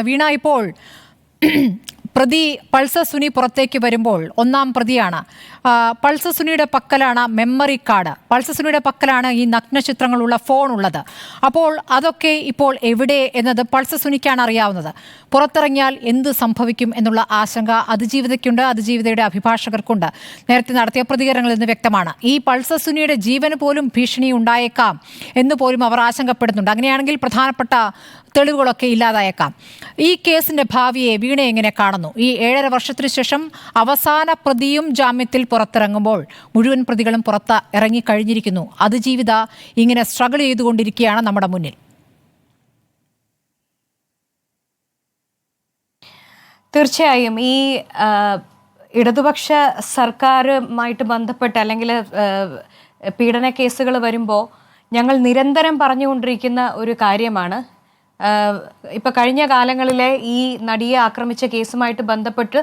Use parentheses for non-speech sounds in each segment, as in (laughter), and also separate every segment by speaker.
Speaker 1: വീണ ഇപ്പോൾ (clears throat) പ്രതി പൾസ സുനി പുറത്തേക്ക് വരുമ്പോൾ ഒന്നാം പ്രതിയാണ്. ആ, പൾസ സുനിയുടെ പക്കലാണ് മെമ്മറി കാർഡ്. പൾസ സുനിയുടെ പക്കലാണ് ഈ നഗ്നചിത്രങ്ങളുള്ള ഫോൺ ഉള്ളത്. അപ്പോൾ അതൊക്കെ ഇപ്പോൾ എവിടെ എന്നത് പൾസ സുനിക്കാണ് അറിയാവുന്നത്. പുറത്തിറങ്ങിയാൽ എന്ത് സംഭവിക്കും എന്നുള്ള ആശങ്ക അതിജീവിതയ്ക്കുണ്ട് അതിജീവിതയുടെ അഭിഭാഷകർക്കുണ്ട്. നേരത്തെ നടത്തിയ പ്രതികരണങ്ങളിൽ നിന്ന് വ്യക്തമാണ്. ഈ പൾസ സുനിയുടെ ജീവന് പോലും ഭീഷണി ഉണ്ടായേക്കാം എന്ന് പോലും അവർ ആശങ്കപ്പെടുന്നുണ്ട്. അങ്ങനെയാണെങ്കിൽ പ്രധാനപ്പെട്ട തെളിവുകളൊക്കെ ഇല്ലാതായേക്കാം. ഈ കേസിന്റെ ഭാവിയെ വീണ എങ്ങനെ കാണുന്നു? ഈ ഏഴര വർഷത്തിനു ശേഷം അവസാന പ്രതിയും ജാമ്യത്തിൽ പുറത്തിറങ്ങുമ്പോൾ മുഴുവൻ പ്രതികളും പുറത്ത് ഇറങ്ങിക്കഴിഞ്ഞിരിക്കുന്നു. അതിജീവിത ഇങ്ങനെ സ്ട്രഗിൾ ചെയ്തുകൊണ്ടിരിക്കുകയാണ് നമ്മുടെ മുന്നിൽ.
Speaker 2: തീർച്ചയായും ഈ ഇടതുപക്ഷ സർക്കാരുമായിട്ട് ബന്ധപ്പെട്ട് അല്ലെങ്കിൽ പീഡന കേസുകൾ വരുമ്പോൾ ഞങ്ങൾ നിരന്തരം പറഞ്ഞുകൊണ്ടിരിക്കുന്ന ഒരു കാര്യമാണ്. ഇപ്പൊ കഴിഞ്ഞ കാലങ്ങളിലെ ഈ നടിയെ ആക്രമിച്ച കേസുമായിട്ട് ബന്ധപ്പെട്ട്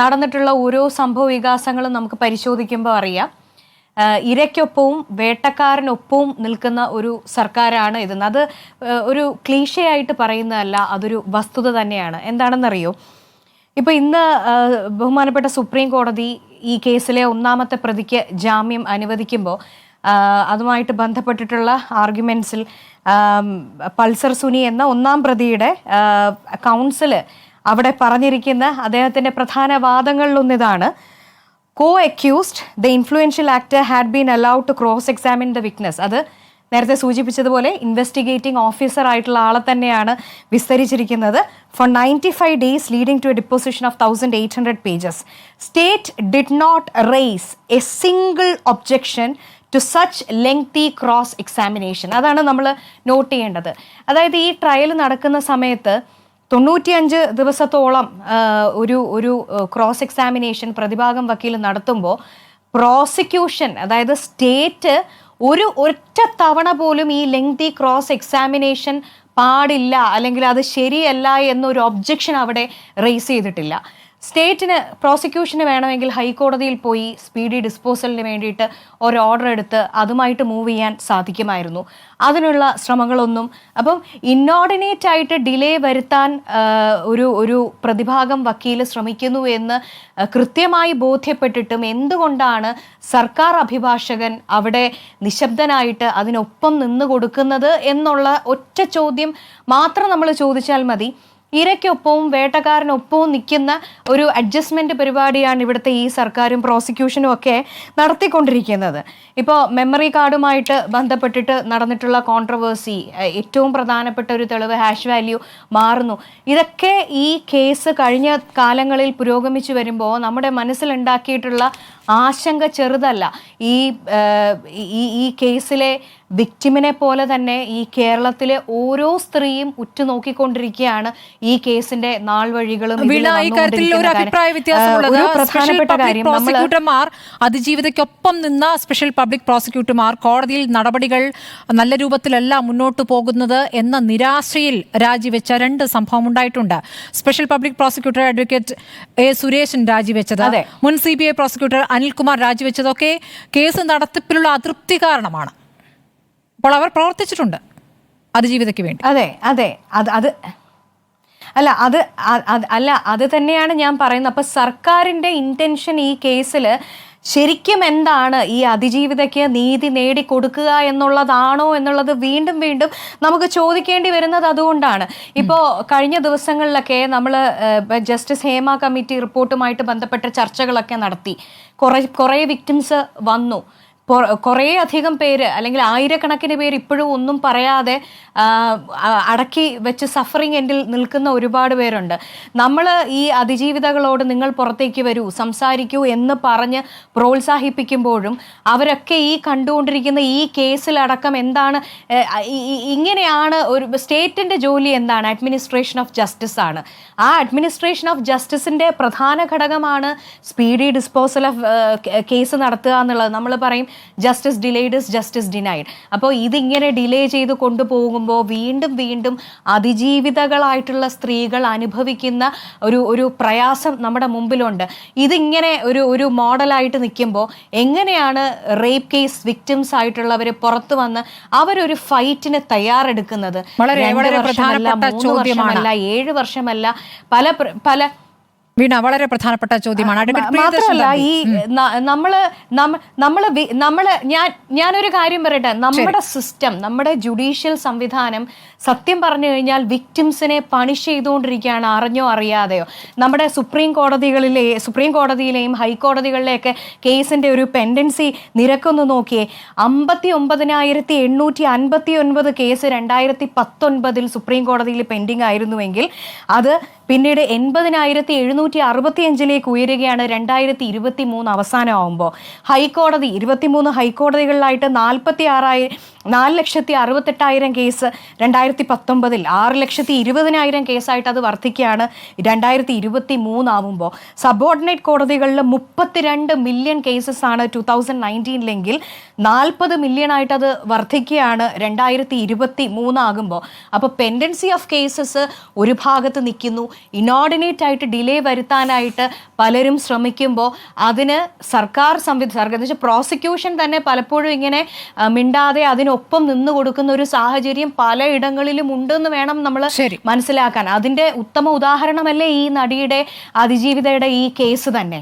Speaker 2: നടന്നിട്ടുള്ള ഓരോ സംഭവ വികാസങ്ങളും നമുക്ക് പരിശോധിക്കുമ്പോൾ അറിയാം. ഇരയ്ക്കൊപ്പവും വേട്ടക്കാരനൊപ്പവും നിൽക്കുന്ന ഒരു സർക്കാരാണ് ഇതെന്ന്. അത് ഒരു ക്ലീഷയായിട്ട് പറയുന്നതല്ല അതൊരു വസ്തുത തന്നെയാണ്. എന്താണെന്നറിയോ? ഇപ്പൊ ഇന്ന് ബഹുമാനപ്പെട്ട സുപ്രീം കോടതി ഈ കേസിലെ ഒന്നാമത്തെ പ്രതിക്ക് ജാമ്യം അനുവദിക്കുമ്പോൾ അതുമായിട്ട് ബന്ധപ്പെട്ടിട്ടുള്ള ആർഗ്യുമെന്റ്സിൽ പൾസർ സുനി എന്ന ഒന്നാം പ്രതിയുടെ കൗൺസിൽ അവിടെ പറഞ്ഞിരിക്കുന്ന അദ്ദേഹത്തിന്റെ പ്രധാന വാദങ്ങളിലൊന്നിതാണ്. Co accused the influential actor had been allowed to cross examine the witness അത് നേരത്തെ സൂചിപ്പിച്ചതുപോലെ ഇൻവെസ്റ്റിഗേറ്റിംഗ് ഓഫീസർ ആയിട്ടുള്ള ആളെ തന്നെയാണ് വിസ്തരിച്ചിരിക്കുന്നത്. Four ninety five days leading to a deposition of thousand eight hundred pages state did not raise a single objection to such lengthy cross examination അതാണ് നമ്മൾ not ചെയ്യേണ്ടത്. അതായത് ഈ ട്രയൽ നടക്കുന്ന സമയത്ത് തൊണ്ണൂറ്റിയഞ്ച് ദിവസത്തോളം ഒരു ഒരു ക്രോസ് എക്സാമിനേഷൻ പ്രതിഭാഗം വക്കീൽ നടത്തുമ്പോൾ പ്രോസിക്യൂഷൻ അതായത് സ്റ്റേറ്റ് ഒരു ഒറ്റ തവണ പോലും ഈ ലെങ്തി ക്രോസ് എക്സാമിനേഷൻ പാടില്ല അല്ലെങ്കിൽ അത് ശരിയല്ല എന്നൊരു ഒബ്ജക്ഷൻ അവിടെ റേസ് ചെയ്തിട്ടില്ല. സ്റ്റേറ്റിന് പ്രോസിക്യൂഷന് വേണമെങ്കിൽ ഹൈക്കോടതിയിൽ പോയി സ്പീഡി ഡിസ്പോസലിന് വേണ്ടിയിട്ട് ഒരു ഓർഡർ എടുത്ത് അതുമായിട്ട് മൂവ് ചെയ്യാൻ സാധിക്കുമായിരുന്നു. അതിനുള്ള ശ്രമങ്ങളൊന്നും അപ്പം ഇന്നോർഡിനേറ്റ് ആയിട്ട് ഡിലേ വരുത്താൻ ഒരു ഒരു പ്രതിഭാഗം വക്കീൽ ശ്രമിക്കുന്നു എന്ന് കൃത്യമായി ബോധ്യപ്പെട്ടിട്ടും എന്തുകൊണ്ടാണ് സർക്കാർ അഭിഭാഷകൻ അവിടെ നിശബ്ദനായിട്ട് അതിനൊപ്പം നിന്ന് കൊടുക്കുന്നത് എന്നുള്ള ഒറ്റ ചോദ്യം മാത്രം നമ്മൾ ചോദിച്ചാൽ മതി. ഇരയ്ക്കൊപ്പവും വേട്ടക്കാരനൊപ്പവും നിൽക്കുന്ന ഒരു അഡ്ജസ്റ്റ്മെന്റ് പരിപാടിയാണ് ഇവിടുത്തെ ഈ സർക്കാരും പ്രോസിക്യൂഷനും ഒക്കെ നടത്തിക്കൊണ്ടിരിക്കുന്നത്. ഇപ്പോൾ മെമ്മറി കാർഡുമായിട്ട് ബന്ധപ്പെട്ടിട്ട് നടന്നിട്ടുള്ള കോൺട്രവേഴ്സി ഏറ്റവും പ്രധാനപ്പെട്ട ഒരു തെളിവ് ഹാഷ് വാല്യൂ മാറുന്നു. ഇതൊക്കെ ഈ കേസ് കഴിഞ്ഞ കാലങ്ങളിൽ പുരോഗമിച്ചു വരുമ്പോൾ നമ്മുടെ മനസ്സിലുണ്ടാക്കിയിട്ടുള്ള ആശങ്ക ചെറുതല്ല. ഈ ഈ ഈ കേസിലെ വിക്ടിമിനെ പോലെ തന്നെ ഈ കേരളത്തിലെ ഓരോ സ്ത്രീയും ഉറ്റുനോക്കിക്കൊണ്ടിരിക്കുകയാണ് ഈ കേസിന്റെ നാൾ വഴികളും
Speaker 1: പ്രോസിക്യൂട്ടർമാർ അതിജീവിതയ്ക്കൊപ്പം നിന്ന സ്പെഷ്യൽ പബ്ലിക് പ്രോസിക്യൂട്ടർമാർ കോടതിയിൽ നടപടികൾ നല്ല രൂപത്തിലല്ല മുന്നോട്ട് പോകുന്നത് എന്ന നിരാശയിൽ രാജിവെച്ച രണ്ട് സംഭവം ഉണ്ടായിട്ടുണ്ട്. Special public prosecutor advocate A Suresan രാജിവെച്ചത്. മുൻ C B I prosecutor Anilkumar രാജിവെച്ചതൊക്കെ case നടത്തിപ്പിലുള്ള അതൃപ്തി കാരണമാണ്. അപ്പോൾ അവർ പ്രവർത്തിച്ചിട്ടുണ്ട് അതിജീവിതയ്ക്ക് വേണ്ടി.
Speaker 2: അതെ അതെ. അത് അത് അല്ല അത് അല്ല അത് തന്നെയാണ് ഞാൻ പറയുന്നത്. അപ്പൊ സർക്കാരിന്റെ ഇന്റൻഷൻ ഈ കേസിൽ ശരിക്കും എന്താണ് ഈ അതിജീവിതയ്ക്ക് നീതി നേടിക്കൊടുക്കുക എന്നുള്ളതാണോ എന്നുള്ളത് വീണ്ടും വീണ്ടും നമുക്ക് ചോദിക്കേണ്ടി വരുന്നത് അതുകൊണ്ടാണ്. ഇപ്പോൾ കഴിഞ്ഞ ദിവസങ്ങളിലൊക്കെ നമ്മൾ ജസ്റ്റിസ് ഹേമ കമ്മിറ്റി റിപ്പോർട്ടുമായിട്ട് ബന്ധപ്പെട്ട ചർച്ചകളൊക്കെ നടത്തി. കുറേ കുറേ വിക്ടിംസ് വന്നു. കുറേ അധികം പേര് അല്ലെങ്കിൽ ആയിരക്കണക്കിന് പേര് ഇപ്പോഴും ഒന്നും പറയാതെ അടക്കി വെച്ച് സഫറിങ് എൻഡിൽ നിൽക്കുന്ന ഒരുപാട് പേരുണ്ട്. നമ്മൾ ഈ അതിജീവിതകളോട് നിങ്ങൾ പുറത്തേക്ക് വരൂ സംസാരിക്കൂ എന്ന് പറഞ്ഞ് പ്രോത്സാഹിപ്പിക്കുമ്പോഴും അവരൊക്കെ ഈ കണ്ടുകൊണ്ടിരിക്കുന്ന ഈ കേസിലടക്കം എന്താണ് ഇങ്ങനെയാണ് ഒരു സ്റ്റേറ്റിന്റെ ജോലി എന്താണ്? അഡ്മിനിസ്ട്രേഷൻ ഓഫ് ജസ്റ്റിസ് ആണ്. ആ അഡ്മിനിസ്ട്രേഷൻ ഓഫ് ജസ്റ്റിസിന്റെ പ്രധാന ഘടകമാണ് സ്പീഡി ഡിസ്പോസൽ ഓഫ് കേസ് നടത്തുക എന്നുള്ളത്. നമ്മൾ പറയും justice delayed is justice denied അപ്പോൾ ഇതിങ്ങനെ ഡിലേ ചെയ്ത് കൊണ്ടുപോകുമ്പോൾ വീണ്ടും വീണ്ടും അതിജീവിതകളായിട്ടുള്ള സ്ത്രീകൾ അനുഭവിക്കുന്ന ഒരു ഒരു പ്രയാസം നമ്മുടെ മുമ്പിലുണ്ട്. ഇതിങ്ങനെ ഒരു ഒരു മോഡലായിട്ട് നിൽക്കുമ്പോൾ എങ്ങനെയാണ് റേപ്പ് കേസ് വിക്ടിംസ് ആയിട്ടുള്ളവർ പുറത്തു വന്ന് അവരൊരു ഫൈറ്റിന് തയ്യാറെടുക്കുന്നത്?
Speaker 1: വളരെ- വളരെ പ്രധാനപ്പെട്ട
Speaker 2: വർഷമല്ല ഏഴ് വർഷമല്ല പല പല
Speaker 1: വീണ വളരെ പ്രധാനപ്പെട്ട ചോദ്യമാണ്.
Speaker 2: മാത്രമല്ല ഈ നമ്മൾ നമ്മ- നമ്മൾ നമ്മൾ ഞാൻ ഞാനൊരു കാര്യം പറയട്ടെ. നമ്മുടെ സിസ്റ്റം നമ്മുടെ ജുഡീഷ്യൽ സംവിധാനം സത്യം പറഞ്ഞു കഴിഞ്ഞാൽ വിക്ടിംസിനെ പണിഷ് ചെയ്തുകൊണ്ടിരിക്കുകയാണ് അറിഞ്ഞോ അറിയാതെയോ. നമ്മുടെ സുപ്രീം കോടതികളിലെ സുപ്രീം കോടതിയിലെയും ഹൈക്കോടതികളിലെയൊക്കെ കേസിന്റെ ഒരു പെൻഡൻസി നിരക്കൊന്ന് നോക്കിയേ. അമ്പത്തി ഒമ്പതിനായിരത്തി എണ്ണൂറ്റി അൻപത്തി ഒൻപത് കേസ് രണ്ടായിരത്തി പത്തൊൻപതിൽ സുപ്രീം കോടതിയിൽ പെൻഡിങ് ആയിരുന്നുവെങ്കിൽ അത് പിന്നീട് എൺപതിനായിരത്തി എഴുന്നൂറ്റി അറുപത്തി അഞ്ചിലേക്ക് ഉയരുകയാണ് രണ്ടായിരത്തി ഇരുപത്തി മൂന്ന് അവസാനമാകുമ്പോൾ ഹൈക്കോടതി ഇരുപത്തിമൂന്ന് ഹൈക്കോടതികളിലായിട്ട് നാൽപ്പത്തി ആറായിരം നാല് ലക്ഷത്തി അറുപത്തെട്ടായിരം കേസ് രണ്ടായിരത്തി പത്തൊമ്പതിൽ ആറ് ലക്ഷത്തി ഇരുപതിനായിരം കേസായിട്ട് അത് വർദ്ധിക്കുകയാണ് രണ്ടായിരത്തി ഇരുപത്തി മൂന്നാവുമ്പോൾ സബോർഡിനേറ്റ് കോടതികളിൽ മുപ്പത്തിരണ്ട് മില്യൺ കേസസ് ആണ് ടു തൗസൻഡ് നയന്റീനിലെങ്കിൽ നാൽപ്പത് മില്യൺ ആയിട്ട് അത് വർദ്ധിക്കുകയാണ് രണ്ടായിരത്തി ഇരുപത്തി മൂന്നാകുമ്പോൾ അപ്പോൾ പെൻഡൻസി ഓഫ് കേസസ് ഒരു ഭാഗത്ത് നിൽക്കുന്നു. ഇനോർഡിനേറ്റ് ആയിട്ട് ഡിലേ വരുത്താനായിട്ട് പലരും ശ്രമിക്കുമ്പോൾ അതിന് സർക്കാർ സംവിധാനം പ്രോസിക്യൂഷൻ തന്നെ പലപ്പോഴും ഇങ്ങനെ മിണ്ടാതെ മിണ്ടാതെ അതിനൊപ്പം നിന്ന് കൊടുക്കുന്ന ഒരു സാഹചര്യം പലയിടങ്ങളിലും ഉണ്ടെന്ന് വേണം നമ്മൾ മനസ്സിലാക്കാൻ. അതിന്റെ ഉത്തമ ഉദാഹരണമല്ലേ ഈ നടിയുടെ അതിജീവിതയുടെ ഈ കേസ് തന്നെ?